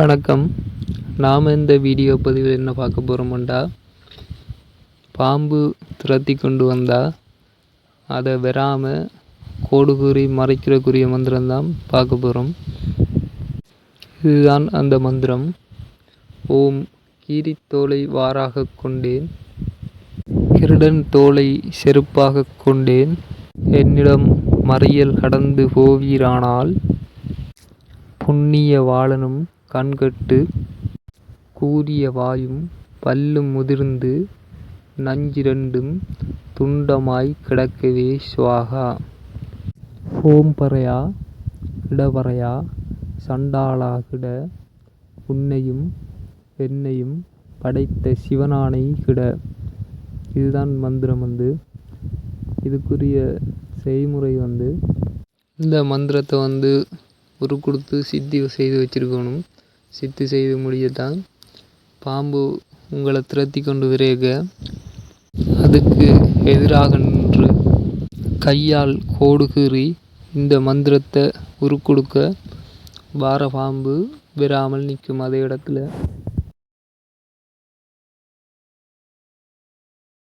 வணக்கம். நாம் இந்த வீடியோ பதிவில் என்ன பார்க்க போகிறோம்டா பாம்பு துரத்தி கொண்டு வந்தால் அதை வராமல் கோடு கூறி மறைக்கிறக்குரிய மந்திரம்தான் பார்க்க போகிறோம் இதுதான் அந்த மந்திரம். ஓம் கீரித்தோலை வாராக கொண்டேன் கிருடன் தோலை செருப்பாக கொண்டேன் என்னிடம் மறியல் கடந்து போவீரானால் புண்ணிய வாழனும் கண்கட்டு கூரிய வாயும் பல்லும் முதிர்ந்து நஞ்சிரண்டும் துண்டமாய் கிடக்கவே சுவாகா. ஓம் பறையா இடவறையா சண்டாளா கிட உன்னையும் என்னையும் படைத்த சிவனானை கிட. இதுதான் மந்திரம் வந்து. இதுக்குரிய செய்முறை வந்து இந்த மந்திரத்தை வந்து உரு கொடுத்து சித்தி செய்து வச்சிருக்கணும். சித்து செய்து முடியத்தான் பாம்பு உங்களை துரத்தி கொண்டு விரைக. அதுக்கு எதிராக நின்று கையால் கோடு கீறி இந்த மந்திரத்தை உருக்கொடுக்க வார பாம்பு விராமல் நிற்கும் அதே இடத்துல.